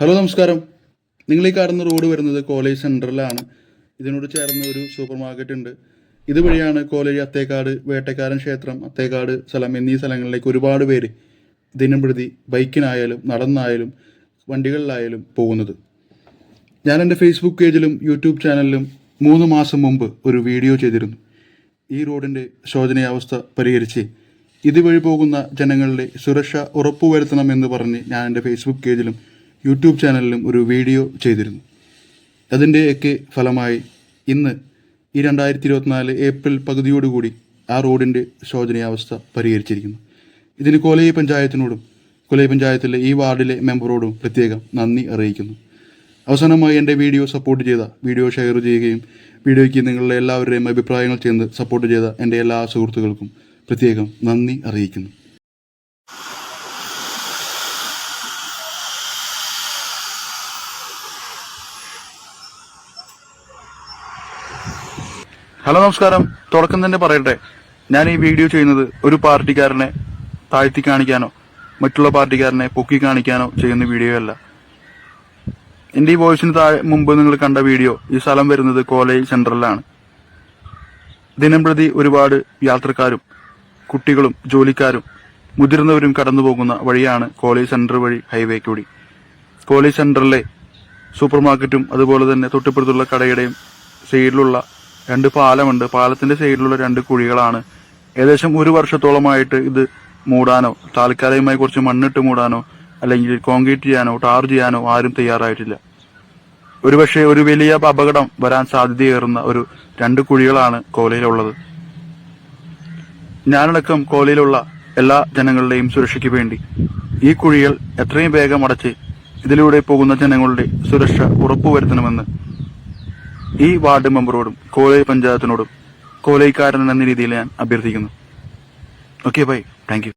Hello നമസ്കാരം. നിങ്ങൾ ഈ കാണുന്ന റോഡ് വരുന്നത് കോളേജ് സെന്ററിലാണ് ഇതിനോട് ചേർന്ന ഒരു സൂപ്പർ മാർക്കറ്റ് ഉണ്ട്. ഇതുവഴിയാണ് കോളേജ് അത്തേക്കാട് വേട്ടക്കാരൻ ക്ഷേത്രം അത്തേക്കാട് സ്ഥലം എന്നീ സ്ഥലങ്ങളിലേക്ക് ഒരുപാട് പേര് ദിനം പ്രതി ബൈക്കിനായാലും നടന്നായാലും വണ്ടികളിലായാലും പോകുന്നത്. ഞാൻ എന്റെ ഫേസ്ബുക്ക് പേജിലും യൂട്യൂബ് ചാനലിലും മൂന്ന് മാസം മുമ്പ് ഒരു വീഡിയോ ചെയ്തിരുന്നു. ഈ റോഡിന്റെ ശോചനീയാവസ്ഥ പരിഹരിച്ച് ഇതുവഴി പോകുന്ന ജനങ്ങളുടെ സുരക്ഷ ഉറപ്പുവരുത്തണമെന്ന് പറഞ്ഞ് ഞാൻ എന്റെ ഫേസ്ബുക്ക് പേജിലും യൂട്യൂബ് ചാനലിലും ഒരു വീഡിയോ ചെയ്തിരുന്നു. അതിന്റെയൊക്കെ ഫലമായി ഇന്ന് ഈ രണ്ടായിരത്തി ഇരുപത്തിനാല് ഏപ്രിൽ പകുതിയോടുകൂടി ആ റോഡിന്റെ ശോചനീയാവസ്ഥ പരിഹരിച്ചിരിക്കുന്നു. ഇതിന് കോലയി പഞ്ചായത്തിനോടും കൊലൈ പഞ്ചായത്തിലെ ഈ വാർഡിലെ മെമ്പറോടും പ്രത്യേകം നന്ദി അറിയിക്കുന്നു. അവസാനമായി എന്റെ വീഡിയോ സപ്പോർട്ട് ചെയ്ത വീഡിയോ ഷെയർ ചെയ്യുകയും വീഡിയോയ്ക്ക് നിങ്ങളുടെ എല്ലാവരുടെയും അഭിപ്രായങ്ങൾ ചേർന്ന് സപ്പോർട്ട് ചെയ്ത എന്റെ എല്ലാ സുഹൃത്തുക്കൾക്കും പ്രത്യേകം നന്ദി അറിയിക്കുന്നു. ഹലോ നമസ്കാരം. തുടക്കം തന്നെ പറയട്ടെ. ഞാൻ ഈ വീഡിയോ ചെയ്യുന്നത് ഒരു പാർട്ടിക്കാരനെ താഴ്ത്തി കാണിക്കാനോ മറ്റുള്ള പാർട്ടിക്കാരനെ പൊക്കി കാണിക്കാനോ ചെയ്യുന്ന വീഡിയോ അല്ല. എന്റെ ഈ വോയിസിന് താഴെ മുമ്പ് നിങ്ങൾ കണ്ട വീഡിയോ ഈ സ്ഥലം വരുന്നത് കോളേജ് സെൻട്രലിലാണ്. ദിനംപ്രതി ഒരുപാട് യാത്രക്കാരും കുട്ടികളും ജോലിക്കാരും മുതിർന്നവരും കടന്നു പോകുന്ന വഴിയാണ് കോളേജ് സെന്റർ വഴി ഹൈവേ കൂടി കോളേജ് സെന്ററിലെ സൂപ്പർ മാർക്കറ്റും അതുപോലെ തന്നെ തൊട്ടിപ്പുറത്തുള്ള കടയുടെയും സൈഡിലുള്ള രണ്ട് പാലമുണ്ട്. പാലത്തിന്റെ സൈഡിലുള്ള രണ്ട് കുഴികളാണ്. ഏകദേശം ഒരു വർഷത്തോളമായിട്ട് ഇത് മൂടാനോ താൽക്കാലികമായി കുറച്ച് മണ്ണിട്ട് മൂടാനോ അല്ലെങ്കിൽ കോൺക്രീറ്റ് ചെയ്യാനോ ടാർ ചെയ്യാനോ ആരും തയ്യാറായിട്ടില്ല. ഒരുപക്ഷെ ഒരു വലിയ അപകടം വരാൻ സാധ്യതയേറുന്ന ഒരു രണ്ട് കുഴികളാണ് കോലയിലുള്ളത്. ഞാനടക്കം കോലയിലുള്ള എല്ലാ ജനങ്ങളുടെയും സുരക്ഷയ്ക്ക് വേണ്ടി ഈ കുഴികൾ എത്രയും വേഗം അടച്ച് ഇതിലൂടെ പോകുന്ന ജനങ്ങളുടെ സുരക്ഷ ഉറപ്പുവരുത്തണമെന്ന് ഈ വാർഡ് മെമ്പറോടും കോലൈ പഞ്ചായത്തിനോടും കോലൈക്കാരൻ എന്ന രീതിയിൽ ഞാൻ അഭ്യർത്ഥിക്കുന്നു. Okay bye thank